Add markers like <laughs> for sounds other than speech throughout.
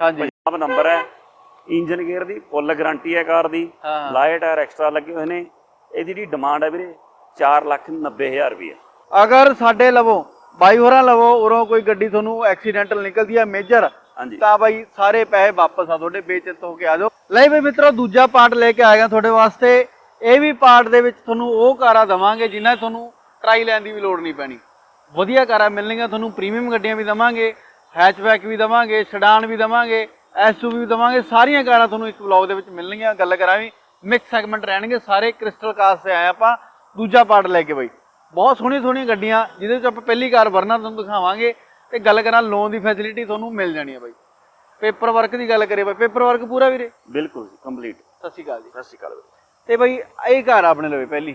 ਹਾਂਜੀ। ਪੰਜਾਬ ਨੰਬਰ ਹੈ। Engine gear ਦੀ ਫੁੱਲ ਗਾਰੰਟੀ ਹੈ ਕਾਰ ਦੀ। ਹਾਂ। ਲਾਏ ਟਾਇਰ ਐਕਸਟਰਾ ਲੱਗੇ ਹੋਏ ਨੇ। ਇਹਦੀ ਜਿਹੜੀ ਡਿਮਾਂਡ ਹੈ ਵੀਰੇ 490000 ਰੁਪਏ ਅਗਰ ਸਾਡੇ ਲਵੋ ਬਾਈ ਹੋਰਾਂ ਲਵੋ ਉਰੋਂ ਕੋਈ ਗੱਡੀ ਤੁਹਾਨੂੰ ਐਕਸੀਡੈਂਟਲ ਨਿਕਲਦੀ ਹੈ ਮੇਜਰ ਹਾਂਜੀ। ਤਾਂ ਬਾਈ ਸਾਰੇ ਪੈਸੇ ਵਾਪਸ ਆ ਤੁਹਾਡੇ ਬੇਚਤ ਹੋ ਕੇ ਆ ਜਾਓ। ਲੈ ਵੀ ਮਿੱਤਰੋ ਦੂਜਾ ਪਾਰਟ ਲੈ ਕੇ ਆਏਗਾ ਤੁਹਾਡੇ ਵਾਸਤੇ। ਇਹ ਵੀ ਪਾਰਟ ਦੇ ਵਿੱਚ ਤੁਹਾਨੂੰ ਉਹ ਕਾਰਾਂ ਦਵਾਂਗੇ ਜਿਨ੍ਹਾਂ 'ਚ ਤੁਹਾਨੂੰ ਟਰਾਈ ਲੈਣ ਦੀ ਵੀ ਲੋੜ ਨਹੀਂ ਪੈਣੀ। ਵਧੀਆ ਕਾਰਾਂ ਮਿਲਣਗੀਆਂ ਤੁਹਾਨੂੰ ਪ੍ਰੀਮੀਅਮ ਗੱਡੀਆਂ ਵੀ ਦਵਾਂਗੇ। ਹੈਚਬੈਕ ਵੀ ਦਵਾਂਗੇ ਸੈਡਾਨ ਵੀ ਦਵਾਂਗੇ ਐਸਯੂਵੀ ਵੀ ਦਵਾਂਗੇ ਸਾਰੀਆਂ ਕਾਰਾਂ ਤੁਹਾਨੂੰ ਇੱਕ ਵਲੌਗ ਦੇ ਵਿੱਚ ਮਿਲਣਗੀਆਂ। ਗੱਲ ਕਰਾਂ ਵੀ ਮਿਕਸ ਸੈਗਮੈਂਟ ਰਹਿਣਗੇ ਸਾਰੇ ਕ੍ਰਿਸਟਲ ਕਾਸ ਤੇ ਆਏ ਆਪਾਂ। ਦੂਜਾ ਪਾਰਟ ਲੈ ਕੇ ਬਾਈ। ਬਹੁਤ ਸੋਹਣੀਆਂ ਸੋਹਣੀਆਂ ਗੱਡੀਆਂ ਜਿਹਦੇ ਵਿੱਚ ਆਪਾਂ ਪਹਿਲੀ ਕਾਰ ਵਰਨਾ ਤੁਹਾਨੂੰ ਦਿਖਾਵਾਂਗੇ। ਤੇ ਗੱਲ ਕਰਾਂ ਲੋਨ ਦੀ ਫੈਸਿਲਿਟੀ ਤੁਹਾਨੂੰ ਮਿਲ ਜਾਣੀ ਹੈ ਬਾਈ। ਪੇਪਰ ਵਰਕ ਦੀ ਗੱਲ ਕਰੀਏ ਬਾਈ। ਪੇਪਰ ਵਰਕ ਪੂਰਾ ਵੀਰੇ? ਬਿਲਕੁਲ ਜੀ ਕੰਪਲੀਟ ਸਤਿ ਸ਼੍ਰੀ ਅਕਾਲ ਜੀ। ਸਤਿ ਸ਼੍ਰੀ ਅਕਾਲ ਵੀਰੇ ਤੇ ਬਾਈ ਇਹ ਕਾਰ ਆਪਣੇ ਲਵੇ ਪਹਿਲੀ?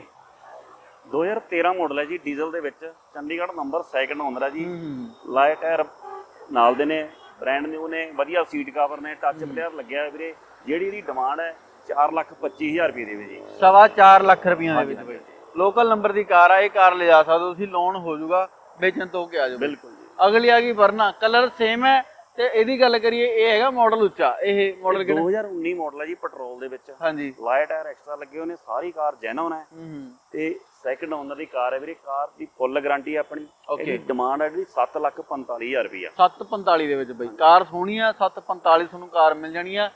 2013 ਮਾਡਲ ਹੈ ਜੀ ਡੀਜ਼ਲ ਦੇ ਵਿੱਚ। ਚੰਡੀਗੜ੍ਹ ਨੰਬਰ ਸੈਕਿੰਡ ਹੈ ਜੀ। ਲਾਏ ਟਾਇਰ ਨਾਲ ਦੇ ਨੇ ਬ੍ਰਾਂਡ ਨਿਊ ਨੇ ਵਧੀਆ ਸੀਟ ਕਵਰ ਨੇ ਟੱਚ ਪਲੇਅਰ ਲੱਗਿਆ ਹੈ ਵੀਰੇ। ਜਿਹੜੀ ਇਹਦੀ ਡਿਮਾਂਡ ਹੈ 425000 ਰੁਪਏ ਦੀ ਵੀ ਜੀ। ਸਵਾ 4 ਲੱਖ ਰੁਪਈਆ ਦੇ ਵਿੱਚ ਬਾਈ। ਲੋਕਲ ਨੰਬਰ ਦੀ ਕਾਰ ਆ ਇਹ ਕਾਰ ਲਿਜਾ ਸਕਦੇ ਹੋ ਤੁਸੀਂ ਲੋਨ ਹੋ ਜਾਊਗਾ ਵੇਚਣ ਤੋਂ ਕੇ ਆ ਜਾਓ ਬਿਲਕੁਲ ਜੀ। ਅਗਲੀ ਆ ਗਈ ਵਰਨਾ ਕਲਰ ਸੇਮ ਹੈ ਤੇ ਇਹਦੀ ਗੱਲ ਕਰੀਏ ਇਹ ਹੈਗਾ ਮਾਡਲ ਉੱਚਾ। ਇਹ ਮਾਡਲ ਕਿਹੜਾ? 2019 ਮਾਡਲ ਹੈ ਜੀ ਪੈਟਰੋਲ ਦੇ ਵਿੱਚ। ਹਾਂਜੀ। ਲਾਏ ਟਾਇਰ ਐਕਸਟਰਾ ਲੱਗੇ ਹੋਏ ਨੇ ਸਾਰੀ ਕਾਰ ਜੈਨੂਨ ਹੂੰ। ਤੇ ਸੈਕਿੰਡ ਓਨਰ ਦੀ ਕਾਰ ਹੈ ਵੀਰੇ ਕਾਰ ਦੀ ਫੁੱਲ ਗਾਰੰਟੀ ਹੈ ਆਪਣੀ। ਇਹਦੀ ਡਿਮਾਂਡ ਹੈ ਜਿਹੜੀ 745000 ਰੁਪਏ 745 ਦੇ ਵਿੱਚ ਬਈ। ਕਾਰ ਸੋਹਣੀ ਆ 745 ਤੁਹਾਨੂੰ ਕਾਰ ਮਿਲ ਜਾਣੀ ਆ।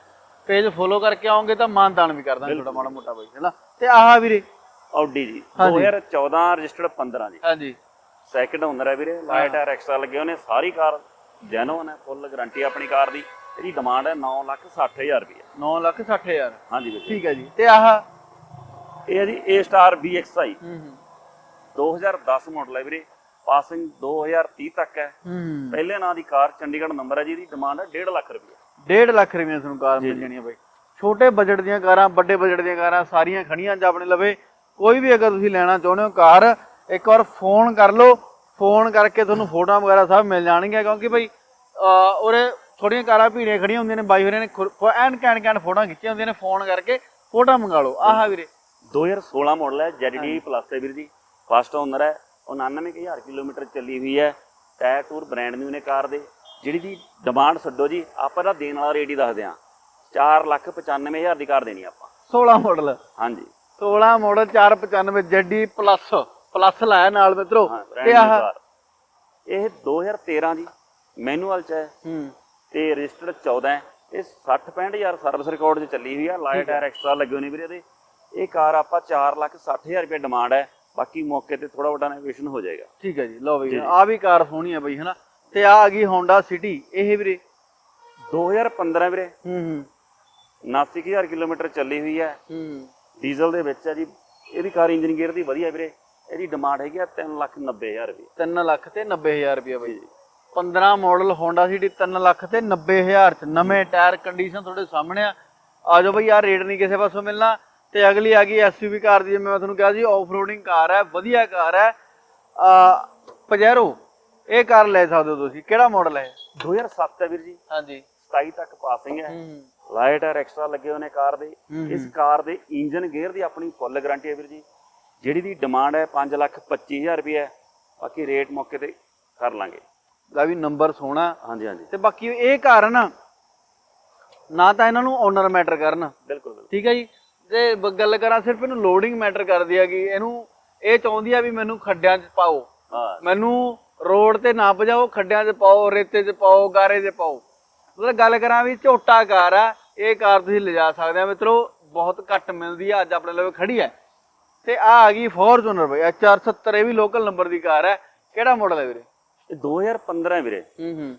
ਪੇਜ ਫੋਲੋ ਕਰਕੇ ਆਓਗੇ ਤਾਂ ਮਾਨਦਾਨ ਵੀ ਕਰਦਾ ਥੋੜਾ ਮਾੜਾ ਮੋਟਾ ਬਈ ਹੈਨਾ? ਤੇ ਆਹ ਵੀਰੇ। ਆਡੀ ਜੀ। 2014 ਰਜਿਸਟਰਡ 15 ਜੀ। ਹਾਂਜੀ। ਸੈਕਿੰਡ ਓਨਰ ਹੈ ਵੀਰੇ। ਲਾਏ ਟਾਇਰ ਐਕਸਟਰਾ ਲੱਗੇ ਹੋਏ ਨੇ ਸਾਰੀ ਕਾਰ ਜੈਨੂਨ ਹੈ ਫੁੱਲ ਗਾਰੰਟੀ ਆਪਣੀ ਕਾਰ ਦੀ। ਇਹਦੀ ਡਿਮਾਂਡ ਹੈ 960000 ਰੁਪਏ 9 ਲੱਖ 60 ਹਜ਼ਾਰ। ਹਾਂਜੀ ਵੀਰੇ। ਠੀਕ ਹੈ ਜੀ। ਤੇ ਆਹ ਇਹ ਹੈ ਜੀ A ਸਟਾਰ ਹੂੰ ਹੂੰ। 2010 ਮਾਡਲ ਹੈ ਵੀਰੇ ਪਾਸਿੰਗ 2030 ਤੱਕ ਹੈ। ਹੂੰ। ਪਹਿਲੇ ਨਾਂ ਦੀ ਕਾਰ ਚੰਡੀਗੜ੍ਹ ਨੰਬਰ ਹੈ ਜਿਹਦੀ ਡਿਮਾਂਡ ਹੈ 1.5 ਲੱਖ ਰੁਪਏ 1.5 ਲੱਖ ਰੁਪਏ ਤੁਹਾਨੂੰ ਕਾਰ ਮਿਲ ਜਾਣੀ ਆ ਬਾਈ। ਛੋਟੇ ਬਜਟ ਦੀਆਂ ਕਾਰਾਂ ਵੱਡੇ ਬਜਟ ਦੀਆਂ ਕਾਰਾਂ ਸਾਰੀਆਂ ਖੜੀਆਂ ਜਾਂ ਆਪਣੇ ਲਵੇ। ਕੋਈ ਵੀ ਅਗਰ ਤੁਸੀਂ ਲੈਣਾ ਚਾਹੁੰਦੇ ਹੋ ਕਾਰ ਇੱਕ ਵਾਰ ਫੋਨ ਕਰ ਲਓ। ਫੋਨ ਕਰਕੇ ਤੁਹਾਨੂੰ ਫੋਟੋਆਂ ਵਗੈਰਾ ਸਭ ਮਿਲ ਜਾਣਗੀਆਂ ਕਿਉਂਕਿ ਭਾਈ ਉਰੇ ਥੋੜੀਆਂ ਕਾਰਾਂ ਭੀੜੀਆਂ ਖੜੀਆਂ ਹੁੰਦੀਆਂ ਨੇ ਬਾਈ ਹੋਰਾਂ ਨੇ ਐਨ ਕੈਨ ਕੈਨ ਫੋਟੋਆਂ ਖਿੱਚੀਆਂ ਹੁੰਦੀਆਂ ਨੇ ਫੋਨ ਕਰਕੇ ਫੋਟੋਆਂ ਮੰਗਾ ਲਓ। ਆਹ ਵੀਰੇ 2016 ਮਾਡਲ ਹੈ ZD ਪਲੱਸ ਹੈ ਵੀਰ ਜੀ। ਫਸਟ ਓਨਰ ਹੈ 99000 ਕਿਲੋਮੀਟਰ ਚੱਲੀ ਹੋਈ ਹੈ। ਟਾਇਰ ਟੂਰ ਬ੍ਰਾਂਡ ਨਿਊ ਨੇ ਕਾਰ ਦੇ। ਜਿਹੜੀ ਦੀ ਡਿਮਾਂਡ ਛੱਡੋ ਜੀ ਆਪਾਂ ਦਾ ਦੇਣ ਵਾਲਾ ਰੇਟ ਹੀ ਦੱਸਦੇ ਹਾਂ। 495000 ਦੀ ਕਾਰ ਦੇਣੀ ਆਪਾਂ। 16 ਮਾਡਲ ਹਾਂਜੀ। 16 ਮਾਡਲ 495 ਜੈਡੀ ਪਲੱਸ ਪਲੱਸ ਲਾਇਆ ਨਾਲ ਮਿੱਤਰੋ। ਤੇ ਆਹ ਇਹ 2013 ਜੀ ਮੈਨੂਅਲ ਚ ਹੈ। ਹੂੰ। ਤੇ ਰਜਿਸਟਰਡ 14 ਹੈ। ਇਹ 60 65000 ਸਰਵਿਸ ਰਿਕਾਰਡ 'ਚ ਚੱਲੀ ਹੋਈ ਆ। ਲਾਈਟ ਟਾਇਰ ਐਕਸਟਰਾ ਲੱਗੇ ਨੇ ਵੀਰੇ ਇਹਦੇ। ਇਹ ਕਾਰ ਆਪਾਂ 460000 ਰੁਪਏ ਡਿਮਾਂਡ ਹੈ। ਬਾਕੀ ਮੌਕੇ ਤੇ ਥੋੜਾ ਵੱਡਾ ਨੈਗੋਸ਼ੀਏਸ਼ਨ ਹੋ ਜਾਏਗਾ। ਠੀਕ ਹੈ ਜੀ ਲਓ ਬਈ ਆ ਵੀ ਕਾਰ ਸੋਹਣੀ ਹੈ ਬਈ ਹਨਾ? ਤੇ ਆ ਆ ਗਈ ਹੋਂਡਾ ਸਿਟੀ ਇਹ ਵੀਰੇ? 2015 ਵੀਰੇ। ਹੂੰ ਹੂੰ। 79000 ਕਿਲੋਮੀਟਰ ਚੱਲੀ ਹੋਈ ਹੈ। ਹੂੰ। ਡੀਜ਼ਲ ਦੇ ਵਿੱਚ ਹੈ ਜੀ। ਇਹਦੀ ਕਾਰ ਇੰਜਨ ਗੇਅਰ ਦੀ ਵਧੀਆ ਵੀਰੇ। ਇਹਦੀ ਡਿਮਾਂਡ ਹੈਗੀ ਆ 390000 ਰੁਪਏ। 3 ਲੱਖ ਤੇ 90000 ਰੁਪਏ ਬਈ। 15 ਮਾਡਲ ਹੋਂਡਾ ਸਿਟੀ 3 ਲੱਖ ਤੇ 90000 ਚ। ਨਵੇਂ ਟਾਇਰ ਕੰਡੀਸ਼ਨ ਤੁਹਾਡੇ ਸਾਹਮਣੇ ਆ। ਆ ਜਾਓ ਬਈ ਆ ਰੇਟ ਨਹੀਂ ਕਿਸੇ ਪਾਸੋਂ ਮਿਲਣਾ। ਤੇ ਅਗਲੀ ਆ ਗਈ ਐਸਯੂਵੀ ਕਾਰ ਦੀ ਜਿਵੇਂ ਮੈਂ ਤੁਹਾਨੂੰ ਕਿਹਾ ਸੀ ਆਫ ਰੋਡਿੰਗ ਕਾਰ ਹੈ ਵਧੀਆ ਕਾਰ ਹੈ। ਆ ਪਜੈਰੋ ਇਹ ਕਾਰ ਲੈ ਸਕਦੇ ਹੋ ਤੁਸੀਂ। ਕਿਹੜਾ ਮਾਡਲ ਹੈ 2007 ਹੈ ਵੀਰ ਜੀ। ਹਾਂਜੀ। 27 ਤੱਕ ਪਾਸਿੰਗ ਹੈ। ਲਾਈਟ ਟਾਇਰ ਐਕਸਟਰਾ ਲੱਗੇ ਹੋਏ ਨੇ ਕਾਰ ਦੇ। ਇਸ ਕਾਰ ਦੇ ਇੰਜਨ ਗੇਅਰ ਦੀ ਆਪਣੀ ਫੁੱਲ ਗਾਰੰਟੀ ਹੈ ਵੀਰ ਜੀ। ਜਿਹੜੀ ਦੀ ਡਿਮਾਂਡ ਹੈ 525000 ਰੁਪਏ ਹੈ। ਬਾਕੀ ਰੇਟ ਮੌਕੇ ਤੇ ਕਰ ਲਾਂਗੇ। ਦਾ ਵੀ ਨੰਬਰ ਸੋਹਣਾ। ਹਾਂਜੀ ਹਾਂਜੀ। ਤੇ ਬਾਕੀ ਇਹ ਕਾਰਨ ਨਾ ਤਾਂ ਇਹਨਾਂ ਨੂੰ ਓਨਰ ਮੈਟਰ ਕਰਨ। ਬਿਲਕੁਲ। ਠੀਕ ਹੈ ਜੀ? ਬ- ਗੱਲ ਕਰਾਂ ਸਿਰਫ ਇਹਨੂੰ ਲੋਡਿੰਗ ਮੈਟਰ ਕਰਦੀ ਕਿ ਇਹਨੂੰ ਇਹ ਚਾਹੁੰਦੀ ਆ ਵੀ ਮੈਨੂੰ ਖੱਡਿਆਂ 'ਚ ਪਾਓ। ਹਾਂ। ਮੈਨੂੰ ਰੋਡ ਤੇ ਨਾ ਭਜਾਓ ਖੱਡਿਆਂ 'ਚ ਪਾਓ ਰੇਤੇ 'ਚ ਪਾਓ ਗਾਰੇ 'ਚ ਪਾਓ। ਮਤਲਬ ਗੱਲ ਕਰਾਂ ਵੀ ਝੋਟਾ ਕਾਰ ਆ ਇਹ ਕਾਰ ਤੁਸੀਂ ਲਿਜਾ ਸਕਦੇ ਆ। ਮਿੱਤਰੋ ਬਹੁਤ ਘੱਟ ਮਿਲਦੀ ਆ ਅੱਜ ਆਪਣੇ ਲਵੇ ਖੜੀ ਹੈ ਤੇ ਆ ਆ ਗਈ ਫੋਰਚੂਨਰ ਬਈ HR70 ਇਹ ਵੀ ਲੋਕਲ ਨੰਬਰ ਦੀ ਕਾਰ ਹੈ ਕਿਹੜਾ ਮਾਡਲ ਹੈ ਵੀਰੇ? ਇਹ 2015 ਹੈ ਵੀਰੇ। ਹੂੰ ਹੂੰ।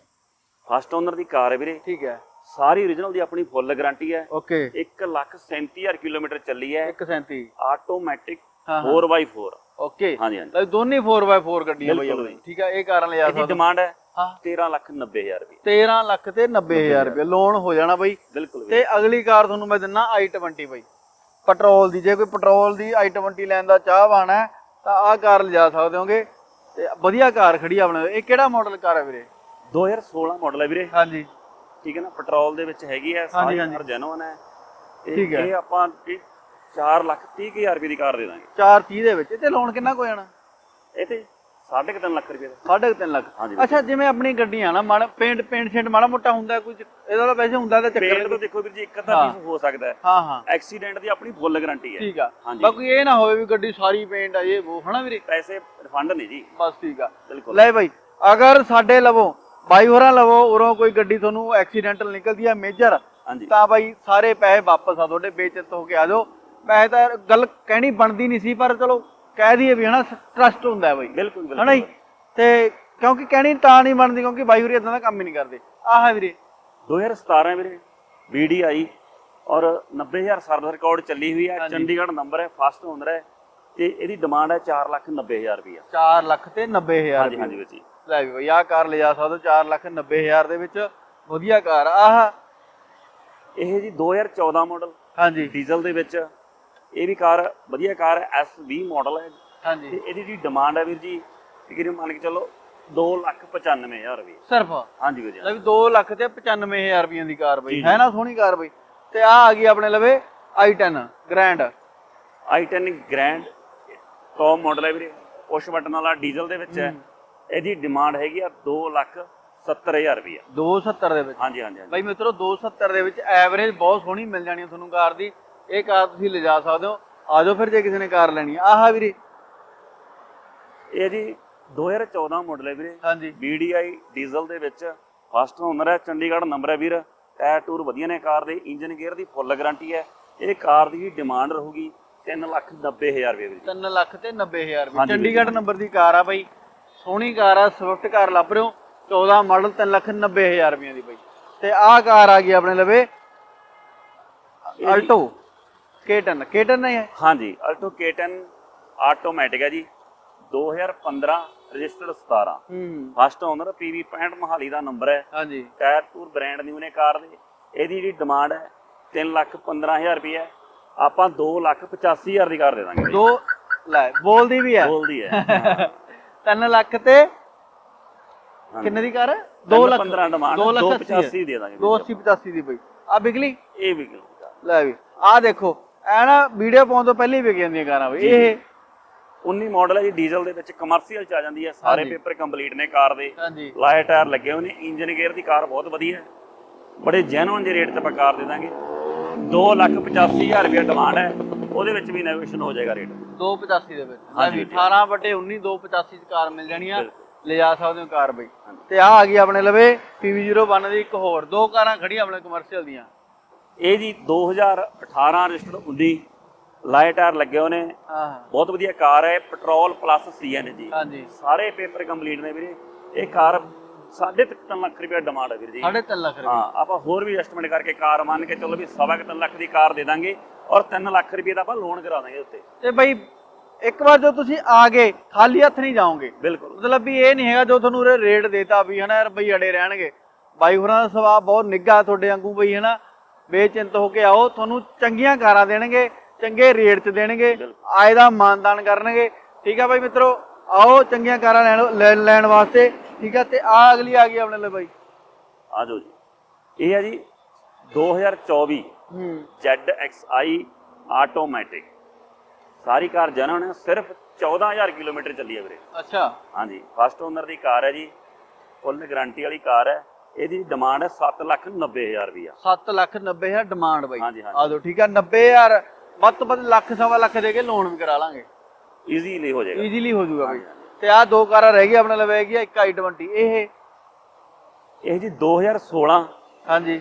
ਫਸਟ ਓਨਰ ਦੀ ਕਾਰ ਹੈ ਵੀਰੇ। ਠੀਕ ਹੈ। ਸਾਰੀ origignal ਦੀ ਆਪਣੀ ਫੁੱਲ ਗਾਰੰਟੀ ਹੈ। ਓਕੇ 137000 ਕਿਲੋਮੀਟਰ ਚੱਲੀ ਹੈ। 137 ਆਟੋਮੈਟਿਕ ਹਾਂ, 4x4 ਓਕੇ ਹਾਂਜੀ ਹਾਂਜੀ। ਦੋਨੇ 4x4 ਗੱਡੀਆਂ ਬਈ ਆਪਣੀ ਠੀਕ ਹੈ ਇਹ ਕਾਰਨ ਇਹਦੀ ਸਕਦੇ ਡਿਮਾਂਡ ਹੈ ਹਾਂ। 1390000 ਰੁਪਏ। 13 ਲੱਖ ਤੇ 90000 ਰੁਪਏ। ਲੋਨ ਹੋ ਜਾਣਾ ਬਈ। ਬਿਲਕੁਲ। ਤੇ ਅਗਲੀ ਕਾਰ ਤੁਹਾਨੂੰ ਮੈਂ ਦਿੰਨਾ i20 ਬਈ। ਪੈਟਰੋਲ ਦੀ ਜੇ ਕੋਈ ਪੈਟਰੋਲ ਦੀ i20 ਲੈਣ ਦਾ ਚਾਹਵਾਨ ਹੈ ਤਾਂ ਆਹ ਕਾਰ ਲਿਜਾ ਸਕਦੇ ਹੋਗੇ। ਤੇ ਵਧੀਆ ਕਾਰ ਖੜੀ ਆਪਣੇ ਇਹ ਕਿਹੜਾ ਮਾਡਲ ਕਾਰ ਹੈ ਵੀਰੇ? 2016 ਮਾਡਲ ਹੈ ਵੀਰੇ। ਹਾਂਜੀ। ਠੀਕ ਹੈ ਨਾ ਪੈਟਰੋਲ ਦੇ ਵਿੱਚ ਹੈਗੀ ਹੈ ਸਾਰੀ ਕਾਰ ਜੈਨੂਨ ਹੈ। ਠੀਕ ਹੈ। ਇਹ ਆਪਾਂ 4 ਲੱਖ 30000 ਰੁਪਏ ਦੀ ਕਾਰ ਦੇ ਦਾਂਗੇ। 430 ਦੇ ਵਿੱਚ। ਤੇ ਲੋਨ ਕਿੰਨਾ ਕੋ ਜਾਣਾ? ਇਹ ਤੇ ਸਾਢੇ ਕੁ ਤਿੰਨ ਲੱਖ ਰੁਪਏ ਦਾ। ਸਾਢੇ ਲੱਖ। ਹਾਂਜੀ ਅੱਛਾ ਜਿਵੇਂ ਆਪਣੀ ਗੱਡੀਆਂ ਨਾ ਮਾੜਾ ਪੇਂਟ ਪੇਂਟ ਛੇਂਟ ਮਾੜਾ ਮੋਟਾ ਹੁੰਦਾ ਕੋਈ ਚ- ਇਹਦਾ ਤਾਂ ਵੈਸੇ ਹੁੰਦਾ ਤਾਂ ਚੱਕਰ ਪੇਂਟ। ਤੋਂ ਦੇਖੋ ਵੀਰ ਜੀ ਇੱਕ ਅੱਧਾ ਹਾਂ। ਪੀਸ ਹੋ ਸਕਦਾ ਹੈ। ਹਾਂ ਹਾਂ। ਐਕਸੀਡੈਂਟ ਦੀ ਆਪਣੀ ਫੁੱਲ ਗਾਰੰਟੀ ਹੈ। ਠੀਕ ਆ। ਹਾਂਜੀ। ਬਾਕੀ ਇਹ ਨਾ ਹੋਵੇ ਵੀ ਗੱਡੀ ਸਾਰੀ ਪੇਂਟ ਆ ਇਹ ਉਹ ਹਨਾ ਵੀਰੇ? ਪੈਸੇ ਰਿਫੰਡ ਨਹੀਂ ਜੀ। ਬਸ ਠੀਕ ਆ। ਬਿਲਕੁਲ। ਲੈ ਭਾਈ ਅਗਰ ਸਾਡੇ ਲਵੋ ਬਾਈ ਹੋਰਾਂ ਲਵੋ ਉਰੋਂ ਕੋਈ ਗੱਡੀ ਤੁਹਾਨੂੰ ਐਕਸੀਡੈਂਟਲ ਨਿਕਲਦੀ ਆ ਮੇਜਰ। ਹਾਂਜੀ। ਤਾਂ ਬਾਈ ਸਾਰੇ ਪੈਸੇ ਵਾਪਸ ਆ ਤੁਹਾਡੇ ਬੇਇੱਜ਼ਤ ਹੋ ਕੇ ਆ ਜਾਓ। ਪੈਸੇ ਤਾਂ ਗੱਲ ਕਹਿਣੀ ਬਣਦੀ ਨਹੀਂ ਸੀ ਪਰ ਚਲੋ ਕਹਿ ਦਈਏ ਵੀ ਹਨਾ ਟਰਸਟ ਹੁੰਦਾ ਬਾਈ। ਬਿਲਕੁਲ ਬਿਲਕੁਲ। ਹਨਾ ਜੀ? ਤੇ ਕਿਉਂਕਿ ਕਹਿਣੀ ਤਾਂ ਨਹੀਂ ਬਣਦੀ ਕਿਉਂਕਿ ਬਾਈ ਹੋਰੀ ਇਦਾਂ ਦਾ ਕੰਮ ਹੀ ਨਹੀਂ ਕਰਦੇ। ਆਹ ਵੀਰੇ। 2017 ਵੀਰੇ BDI ਔਰ 90000 ਸਰਵਿਸ ਰਿਕਾਰਡ ਚੱਲੀ ਹੋਈ ਹੈ। ਚੰਡੀਗੜ੍ਹ ਨੰਬਰ ਹੈ ਫਸਟ ਓਨਰ ਹੈ। ਤੇ ਇਹਦੀ ਡਿਮਾਂਡ ਹੈ 490000 ਰੁਪਇਆ 4 ਲੱਖ ਤੇ 90000 ਹਾਂਜੀ ਹਾਂਜੀ ਵੀਰ ਜੀ। ਲੈ ਵੀ ਬਈ ਆਹ ਕਾਰ ਲਿਜਾ ਸਕਦੇ ਹੋ 4 ਲੱਖ 90000 ਦੇ ਵਿੱਚ। ਵਧੀਆ ਕਾਰ। ਆਹ। ਇਹ ਜੀ 2014 ਮਾਡਲ ਹਾਂਜੀ। ਡੀਜ਼ਲ ਦੇ ਵਿੱਚ। ਇਹ ਵੀ ਕਾਰ ਵਧੀਆ ਕਾਰ ਹੈ S20 ਮਾਡਲ ਹੈ। ਤੇ ਹਾਂਜੀ ਇਹਦੀ ਜੀ ਡਿਮਾਂਡ ਹੈ ਵੀਰ ਜੀ ਤਕਰੀਬਨ ਮੰਨ ਕੇ ਚੱਲੋ 295000 ਰੁਪਏ। ਸਿਰਫ? ਹਾਂਜੀ ਵੀਰ ਜੀ। ਲੈ ਵੀ 2 ਲੱਖ ਤੇ 95000 ਰੁਪਈਆਂ ਦੀ ਕਾਰ ਬਈ। ਹੈ ਨਾ ਸੋਹਣੀ ਕਾਰ ਬਈ। ਤੇ ਆ ਆ ਗਈ ਆਪਣੇ ਲਵੇ i10 grand i10 grand top model ਹੈ ਵੀਰੇ। ਪੁਸ਼ ਬਟਨ ਵਾਲਾ ਡੀਜ਼ਲ ਦੇ ਵਿੱਚ ਹੈ। ਇਹਦੀ ਡਿਮਾਂਡ ਹੈਗੀ ਆ 270000 ਰੁਪਏ 270 ਦੇ ਵਿੱਚ? ਹਾਂਜੀ ਹਾਂਜੀ ਹਾਂਜੀ। ਬਈ ਮਿੱਤਰੋ 270 ਦੇ ਵਿੱਚ ਐਵਰੇਜ ਬਹੁਤ ਸੋਹਣੀ ਮਿਲ ਜਾਣੀ ਹੈ ਤੁਹਾਨੂੰ ਕਾਰ ਦੀ। ਇਹ ਕਾਰ ਤੁਸੀਂ ਲਿਜਾ ਸਕਦੇ ਹੋ। ਆ ਜਾਓ ਫਿਰ ਜੇ ਕਿਸੇ ਨੇ ਕਾਰ ਲੈਣੀ ਆ। ਆਹ ਵੀਰੇ। ਇਹ ਜੀ 2014 ਮਾਡਲ ਹੈ ਵੀਰੇ। ਹਾਂਜੀ। BDI ਡੀਜ਼ਲ ਦੇ ਵਿੱਚ। ਫਸਟ ਓਨਰ ਹੈ ਚੰਡੀਗੜ੍ਹ ਨੰਬਰ ਹੈ ਵੀਰ। ਟਾਇਰ ਟੂਰ ਵਧੀਆ ਨੇ ਕਾਰ ਦੇ। ਇੰਜਨ ਗੇਅਰ ਦੀ ਫੁੱਲ ਗਾਰੰਟੀ ਹੈ। ਇਹ ਕਾਰ ਦੀ ਡਿਮਾਂਡ ਰਹੂਗੀ 390000 ਰੁਪਏ ਵੀਰ ਜੀ। 3 ਲੱਖ ਤੇ 90000 ਰੁਪਏ। ਹਾਂਜੀ ਚੰਡੀਗੜ੍ਹ ਨੰਬਰ ਦੀ ਕਾਰ ਆ ਬਈ। ਸੋਹਣੀ ਕਾਰ ਆ ਸਵਿਫਟ ਕਾਰ ਲੱਭ ਰਹੇ ਹੋ। 14 ਮਾਡਲ 3 ਲੱਖ 90000 ਰੁਪਏ ਦੀ ਬਈ। ਤੇ ਆਹ ਕਾਰ ਆ ਗਈ ਆਪਣੇ ਲਵੇ ਅਲਟੋ K10 K10 ਨਹੀਂ ਹੈ ਹਾਂਜੀ ਅਲਟੋ K10 ਆਟੋਮੈਟਿਕ ਹੈ ਜੀ। 2015 ਰਜਿਸਟਰਡ 17 ਹੂੰ। ਫਸਟ ਓਨਰ PV 65 ਮਹਾਲੀ ਦਾ ਨੰਬਰ ਹੈ। ਹਾਂਜੀ। ਟਾਇਰ ਟੂਰ ਬ੍ਰਾਂਡ ਨਿਊ ਨੇ ਕਾਰ ਦੇ। ਇਹਦੀ ਜਿਹੜੀ ਡਿਮਾਂਡ ਹੈ 315000 ਰੁਪਏ ਹੈ। ਆਪਾਂ 285000 ਦੀ ਕਾਰ ਦੇ ਦਾਂਗੇ ਦੋ ਲੈ ਬੋਲਦੀ ਵੀ ਹੈ। ਬੋਲਦੀ ਹੈ। <laughs> 3 ਲੱਖ ਤੇ ਕਿੰਨੇ ਦੀ ਕਾਰ ਹੈ 2 ਲੱਖ। 15 ਡਿਮਾਂਡ 2 ਲੱਖ 285 ਦੇ ਦਾਂਗੇ 280 85 ਦੀ ਬਈ। ਆ ਬਿਗਲੀ ਇਹ ਵੀ ਕਿਲੋ ਲੈ ਵੀ। ਆ ਦੇਖੋ ਐ ਨਾ ਵੀਡੀਓ ਪਾਉਣ ਤੋਂ ਪਹਿਲਾਂ ਹੀ ਵਿਕ ਜਾਂਦੀਆਂ ਕਾਰਾਂ ਬਈ। ਇਹ 19 ਮਾਡਲ ਹੈ ਜੀ ਡੀਜ਼ਲ ਦੇ ਵਿੱਚ ਕਮਰਸ਼ੀਅਲ ਚ ਆ ਜਾਂਦੀ ਹੈ। ਸਾਰੇ। ਪੇਪਰ ਕੰਪਲੀਟ ਨੇ ਕਾਰ ਦੇ। ਹਾਂਜੀ। ਲਾਏ ਟਾਇਰ ਲੱਗੇ ਹੋਏ ਨੇ। ਇੰਜਨ ਗੇਅਰ ਦੀ ਕਾਰ ਬਹੁਤ ਵਧੀਆ ਹੈ। ਬੜੇ ਜੈਨੂਇਨ ਜਿਹੇ ਰੇਟ ਤੇ ਆਪਾਂ ਕਾਰ ਦੇ ਦਾਂਗੇ। 285000 ਰੁਪਏ ਡਿਮਾਂਡ ਹੈ। ਉਹਦੇ ਵਿੱਚ ਵੀ ਨੈਗੋਸ਼ੀਏਸ਼ਨ ਹੋ ਜਾਏਗਾ ਰੇਟ 285 ਦੇ ਵਿੱਚ। ਲੈ ਹਾਂਜੀ, ਵੀ ਹਾਂਜੀ। 18 ਬਟੇ 19 285 ਚ ਕਾਰ ਮਿਲ ਜਾਣੀ ਆ। ਲਿਜਾ ਸਕਦੇ ਹੋ ਕਾਰ ਬਈ। ਤੇ ਆ ਆ ਗਈ ਆਪਣੇ ਲਵੇ PV01 ਦੀ ਇੱਕ ਹੋਰ। ਦੋ ਕਾਰਾਂ ਖੜੀਆਂ ਆਪਣੇ ਕਮਰਸ਼ੀਅਲ ਦੀਆਂ। ਇਹ ਜੀ 2018 ਰਜਿਸਟਰਡ 19 ਲਾਏ ਟਾਇਰ ਲੱਗੇ ਹੋਏ ਨੇ। ਬਹੁਤ ਵਧੀਆ ਕਾਰ ਹੈ। ਪੈਟਰੋਲ ਪਲੱਸ ਸੀਐਨਜੀ ਹਾਂਜੀ। ਸਾਰੇ ਪੇਪਰ ਕੰਪਲੀਟ ਨੇ ਵੀਰੇ। ਇਹ ਕਾਰ 3.5 ਲੱਖ ਰੁਪਏ ਡਿਮਾਂਡ ਹੈ ਵੀਰ ਜੀ। 3.5 ਲੱਖ ਰੁਪਏ ਹਾਂ ਆਪਾਂ ਹੋਰ ਵੀ ਐਸਟੀਮੇਟ ਕਰਕੇ ਕਾਰ ਮੰਨ ਕੇ ਚੱਲੋ ਵੀ ਸਵਾ ਕੁ ਤਿੰਨ ਲੱਖ ਦੀ ਕਾਰ ਦੇ ਦਾਂਗੇ ਔਰ 3 ਲੱਖ ਰੁਪਏ ਦਾ ਆਪਾਂ ਲੋਨ ਕਰਾ ਦਾਂਗੇ ਉੱਤੇ। ਤੇ ਬਈ ਇੱਕ ਵਾਰ ਜੋ ਤੁਸੀਂ ਆ ਗਏ ਖਾਲੀ ਹੱਥ ਨਹੀਂ ਜਾਓਗੇ। ਬਿਲਕੁਲ। ਮਤਲਬ ਵੀ ਇਹ ਨਹੀਂ ਹੈਗਾ ਜੋ ਤੁਹਾਨੂੰ ਉਰੇ ਰੇਟ ਦੇਤਾ ਵੀ ਹਨਾ ਯਾਰ ਬਈ ਅੜੇ ਰਹਿਣਗੇ। ਬਾਈ ਹੋਰਾਂ ਦਾ ਸੁਭਾਅ ਬਹੁਤ ਨਿੱਘਾ ਤੁਹਾਡੇ ਵਾਂਗੂ ਬਈ ਹਨਾ। ਬੇਚਿੰਤ ਹੋ ਕੇ ਆਓ ਤੁਹਾਨੂੰ ਚੰਗੀਆਂ ਕਾਰਾਂ ਦੇਣਗੇ ਚੰਗੇ ਰੇਟ 'ਚ ਦੇਣਗੇ ਆਏ ਦਾ ਮਾਨਦਾਨ ਕਰਨਗੇ। ਠੀਕ ਆ ਬਾਈ ਮਿੱਤਰੋ ਆਓ ਚੰਗੀਆਂ ਕਾਰਾਂ ਲੈਣ ਲੈਣ ਵਾਸਤੇ। ਠੀਕ ਆ ਤੇ ਆ ਅਗਲੀ ਆ ਗਈ ਆਪਣੇ ਲਈ ਬਾਈ। ਆ ਜਾਓ ਜੀ। ਇਹ ਹੈ ਜੀ 2024 ਹੂੰ। ZXi ਆਟੋਮੈਟਿਕ ਸਾਰੀ ਕਾਰ ਜਨਨ ਹੈ ਸਿਰਫ 14000 ਕਿਲੋਮੀਟਰ ਚੱਲੀ ਹੈ ਵੀਰੇ। ਅੱਛਾ। ਹਾਂਜੀ ਫਸਟ ਓਨਰ ਦੀ ਕਾਰ ਹੈ ਜੀ। ਫੁੱਲ ਗਾਰੰਟੀ ਵਾਲੀ ਕਾਰ ਹੈ। ਇਹਦੀ ਡਿਮਾਂਡ ਹੈ 790000 ਰੁਪਇਆ 7 ਲੱਖ 90 ਹਜ਼ਾਰ ਡਿਮਾਂਡ ਬਾਈ। ਆ ਜਾਓ ਠੀਕ ਆ 90 ਹਜ਼ਾਰ ਵੱਧ ਤੋਂ ਵੱਧ ਲੱਖ ਸਵਾ ਲੱਖ ਦੇ ਕੇ ਲੋਨ ਵੀ ਕਰਾ ਲਾਂਗੇ। ਈਜ਼ੀਲੀ ਹੋ ਜਾਏਗਾ। ਈਜ਼ੀਲੀ ਹੋ ਜਾਊਗਾ ਬਾਈ। ਤੇ ਆ ਦੋ ਕਾਰਾਂ ਰਹਿ ਗਈਆਂ ਆਪਣੇ ਲਵੇ ਹੈਗੀ ਆ ਇੱਕ i20 ਇਹ ਇਹ ਜੀ 2016 ਹਾਂਜੀ।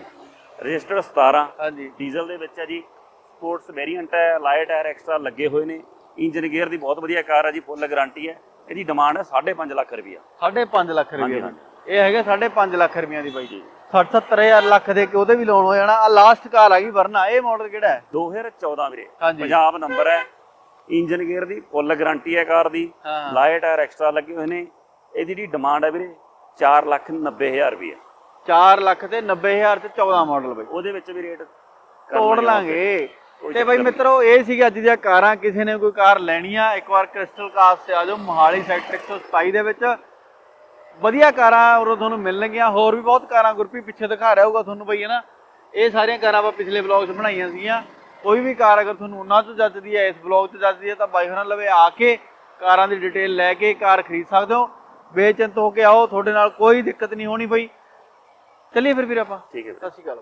ਰਜਿਸਟਰਡ 17 ਹਾਂਜੀ। ਡੀਜ਼ਲ ਦੇ ਵਿੱਚ ਹੈ ਜੀ ਸਪੋਰਟਸ ਵੇਰੀਐਂਟ ਹੈ ਲਾਈਟ ਟਾਇਰ ਐਕਸਟਰਾ ਲੱਗੇ ਹੋਏ ਨੇ। ਇੰਜਨ ਗੇਅਰ ਦੀ ਬਹੁਤ ਵਧੀਆ ਕਾਰ ਹੈ ਜੀ ਫੁੱਲ ਗਾਰੰਟੀ ਹੈ। ਇਹਦੀ ਡਿਮਾਂਡ ਹੈ 5.5 ਲੱਖ ਰੁਪਇਆ 5.5 ਲੱਖ ਦੀ। ਇਹ ਹੈਗੇ 5.5 ਲੱਖ ਰੁਪਈਆਂ ਦੀ ਬਾਈ। 60 70000 ਲੱਖ ਦੇ ਕੇ ਉਹਦੇ ਵੀ ਲੋਨ ਹੋ ਜਾਣਾ। ਆ ਲਾਸਟ ਕਾਰ ਆ ਗਈ ਵਰਨਾ। ਇਹ ਮਾਡਲ ਕਿਹੜਾ ਹੈ? 2014 ਵੀਰੇ। ਪੰਜਾਬ ਨੰਬਰ ਹੈ। ਇੰਜਨ ਗੇਅਰ ਦੀ ਫੁੱਲ ਗਾਰੰਟੀ ਹੈ ਕਾਰ ਦੀ ਹਾਂ। ਲਾਈਟ ਟਾਇਰ ਐਕਸਟਰਾ ਲੱਗੇ ਹੋਏ ਨੇ। ਇਹਦੀ ਜਿਹੜੀ ਡਿਮਾਂਡ ਹੈ ਵੀਰੇ 4 ਲੱਖ 90000 ਰੁਪਇਆ 4 ਲੱਖ ਤੇ 90000 ਤੇ 14 ਮਾਡਲ ਬਾਈ। ਉਹਦੇ ਵਿੱਚ ਵੀ ਰੇਟ ਤੋੜ ਲਾਂਗੇ। ਕੋਈ ਤੇ ਬਾਈ ਚੱਕਰ ਮਿੱਤਰੋ ਇਹ ਸੀਗੀ ਅੱਜ ਦੀਆਂ ਕਾਰਾਂ। ਕਿਸੇ ਨੇ ਕੋਈ ਕਾਰ ਲੈਣੀ ਆ ਇੱਕ ਵਾਰ ਕ੍ਰਿਸਟਲ ਕਾਸ ਤੇ ਆ ਜਾਓ ਮੋਹਾਲੀ ਸੈਕਟਰ 127 ਦੇ ਵਿੱਚ। ਵਧੀਆ ਕਾਰਾਂ ਉਰੋਂ ਤੁਹਾਨੂੰ ਮਿਲਣਗੀਆਂ। ਹੋਰ ਵੀ ਬਹੁਤ ਕਾਰਾਂ ਗੁਰਪੀ ਪਿੱਛੇ ਦਿਖਾ ਰਿਹਾ ਹੋਊਗਾ ਤੁਹਾਨੂੰ ਬਈ ਹਨਾ। ਇਹ ਸਾਰੀਆਂ ਕਾਰਾਂ ਆਪਾਂ ਪਿਛਲੇ ਵਲੌਗ 'ਚ ਬਣਾਈਆਂ ਸੀਗੀਆਂ। ਕੋਈ ਵੀ ਕਾਰ ਅਗਰ ਤੁਹਾਨੂੰ ਉਹਨਾਂ ਤੋਂ ਜੱਜਦੀ ਹੈ ਇਸ ਵਲੌਗ 'ਚ ਜੱਜਦੀ ਹੈ ਤਾਂ ਬਾਈ ਹੋਰਾਂ ਲਵੇ ਆ ਕੇ ਕਾਰਾਂ ਦੀ ਡਿਟੇਲ ਲੈ ਕੇ ਕਾਰ ਖਰੀਦ ਸਕਦੇ ਹੋ। ਬੇਚਿੰਤ ਹੋ ਕੇ ਆਓ ਤੁਹਾਡੇ ਨਾਲ ਕੋਈ ਦਿੱਕਤ ਨਹੀਂ ਹੋਣੀ ਬਈ। ਚੱਲੀਏ ਫਿਰ ਵੀਰ ਆਪਾਂ। ਠੀਕ ਹੈ। ਸਤਿ ਸ਼੍ਰੀ ਅਕਾਲ